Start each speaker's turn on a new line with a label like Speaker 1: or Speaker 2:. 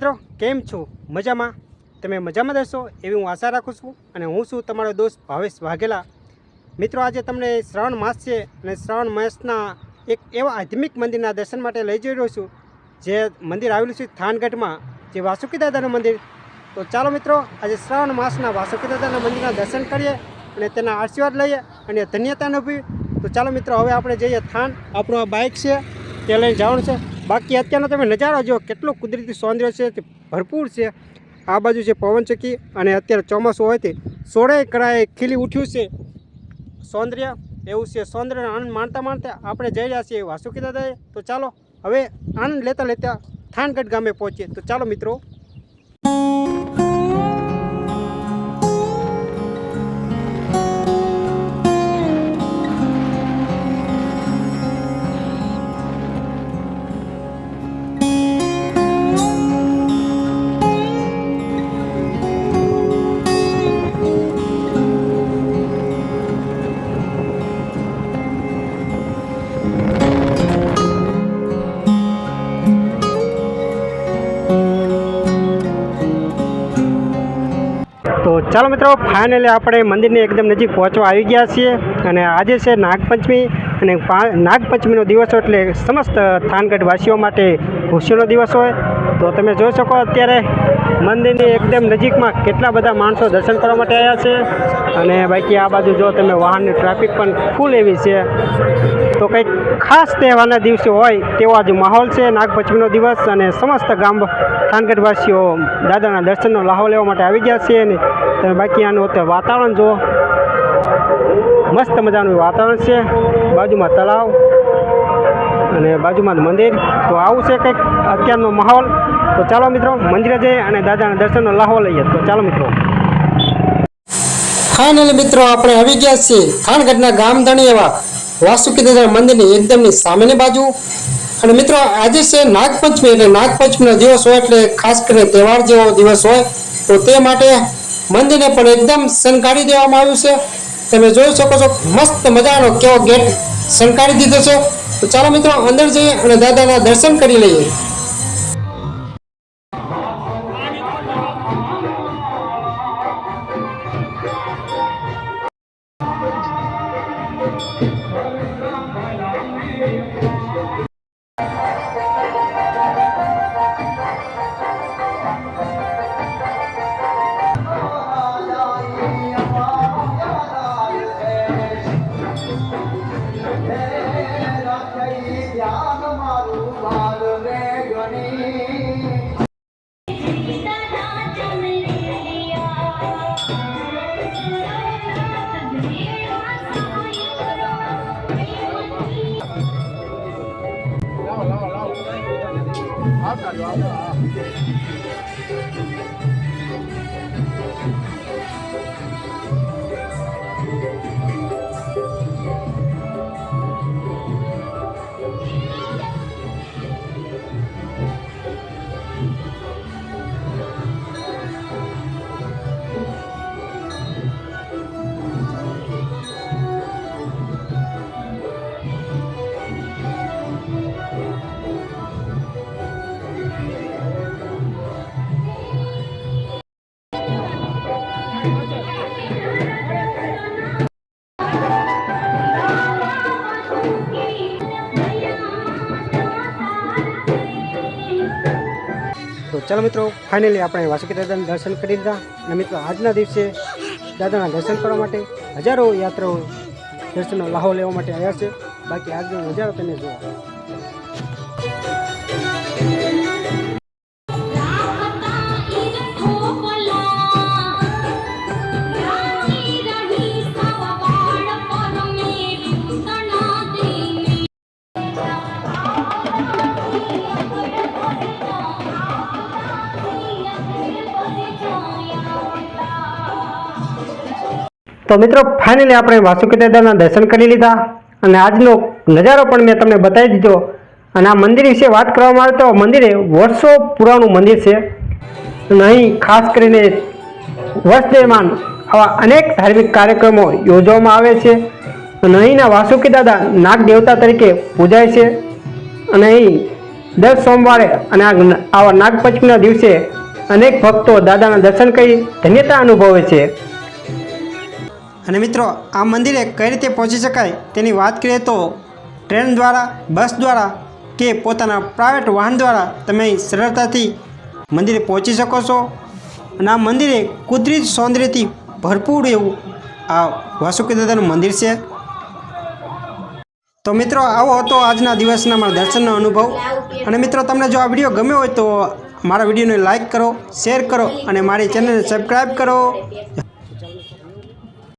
Speaker 1: મિત્રો, કેમ છો? મજામાં? તમે મજામાં રહેશો એવી હું આશા રાખું છું અને હું છું તમારો દોસ્ત ભાવેશ વાઘેલા. મિત્રો, આજે તમને શ્રાવણ માસ છે અને શ્રાવણ માસના એક એવા આધ્યાત્મિક મંદિરના દર્શન માટે લઈ જઈ રહ્યો છું. જે મંદિર આવેલું છે થાનગઢમાં, જે વાસુકી દાદાનું મંદિર. તો ચાલો મિત્રો, આજે શ્રાવણ માસના વાસુકી દાદાના મંદિરના દર્શન કરીએ અને તેના આશીર્વાદ લઈએ અને ધન્યતા નભી તો ચાલો મિત્રો, હવે આપણે જઈએ થાન. આપણું આ બાઇક છે તે લઈને જવાનું છે. બાકી અત્યારનો તમે નજારો જો કેટલું કુદરતી સૌંદર્ય છે, તે ભરપૂર છે. આ બાજુ છે પવનચક્કી અને અત્યારે ચોમાસું હોય તે સોળે કરાએ ખીલી ઉઠ્યું છે. સૌંદર્ય, એવું છે સૌંદર્યનો આનંદ માણતા માણતા આપણે જઈ રહ્યા છીએ વાસુકી દાદાએ. તો ચાલો, હવે આનંદ લેતા લેતા થાનગઢ ગામે પહોંચીએ. તો ચાલો મિત્રો ચાલો મિત્રો ફાઇનલી આપણે મંદિરની એકદમ નજીક પહોંચવા આવી ગયા છીએ અને આજે છે નાગપંચમી. અને નાગપંચમીનો દિવસ એટલે સમસ્ત થાનગઢવાસીઓ માટે ખુશીનો દિવસ હોય. તો તમે જોઈ શકો અત્યારે મંદિરની એકદમ નજીકમાં કેટલા બધા માણસો દર્શન કરવા માટે આવ્યા છે. અને બાકી આ બાજુ જો તમે વાહનની ટ્રાફિક પણ ફૂલ એવી છે. તો કંઈક ખાસ તહેવારના દિવસે હોય તેવો આજે માહોલ છે નાગપંચમીનો દિવસ અને સમસ્ત ગામ થાનગઢવાસીઓ દાદાના દર્શનનો લાહો લેવા માટે આવી ગયા છે. અને તમે બાકી આનું અત્યારે વાતાવરણ જુઓ. મસ્ત મજાનું વાતાવરણ છે. બાજુમાં તળાવ અને બાજુમાં મંદિર. તો આવું છે કંઈક અત્યારનો માહોલ. તો ચાલો મિત્રો, મંદિરે જઈએ અને દાદાના દર્શનનો લાહો લઈએ. તો ચાલો મિત્રો. ફાઇનલી મિત્રો, આપણે આવી ગયા છીએ થાનગઢના ગામધણી એવા વાસુકી દાદા મંદિરની એકદમની સામેની બાજુ. અને મિત્રો, આજે છે નાગપંચમી એટલે નાગપંચમીનો દિવસ હોય એટલે ખાસ કરીને તહેવાર જેવો દિવસ હોય, તો તે માટે મંદિરને પણ એકદમ શણગારી દેવામાં આવ્યું છે. તમે જોઈ શકો છો, મસ્ત મજાનો કેવો ગેટ શણગારી દીધો છે? તો ચાલો મિત્રો અંદર જઈએ અને દાદાના દર્શન કરી લઈએ.
Speaker 2: આવતા
Speaker 1: આવતા ચાલો મિત્રો ફાઇનલી આપણે વાસુકી દાદાના દર્શન કરી લીધા. અને મિત્રો, આજના દિવસે દાદાના દર્શન કરવા માટે હજારો યાત્રાઓ દર્શનનો લાહો લેવા માટે આવ્યા છે. બાકી આજનો નજારો તમે જુઓ. તો મિત્રો ફાઇનલી આપણે વાસુકી દાદાના દર્શન કરી લીધા અને આજનો નજારો પણ મેં તમને બતાવી દીધો. અને આ મંદિર વિશે વાત કરવામાં આવે તો મંદિરે વર્ષો પુરાણું મંદિર છે. અને અહીં ખાસ કરીને વર્ષ દરમિયાન આવા અનેક ધાર્મિક કાર્યક્રમો યોજવામાં આવે છે. અને અહીંના વાસુકી દાદા નાગ દેવતા તરીકે પૂજાય છે. અને અહીં દર સોમવારે અને આવા નાગપંચમીના દિવસે અનેક ભક્તો દાદાના દર્શન કરી ધન્યતા અનુભવે છે. અને મિત્રો, આ મંદિરે કઈ રીતે પહોંચી શકાય તેની વાત કરીએ તો ટ્રેન દ્વારા, બસ દ્વારા કે પોતાના પ્રાઇવેટ વાહન દ્વારા તમે સરળતાથી મંદિરે પહોંચી શકો છો. અને આ મંદિરે કુદરતી સૌંદર્યથી ભરપૂર એવું આ વાસુકી દાદાનું મંદિર છે. તો મિત્રો, આવો હતો આજના દિવસના મારા દર્શનનો અનુભવ. અને મિત્રો, તમને જો આ વીડિયો ગમ્યો હોય તો મારા વિડીયોને લાઇક કરો શેર કરો અને મારી ચેનલને સબસ્ક્રાઈબ કરો.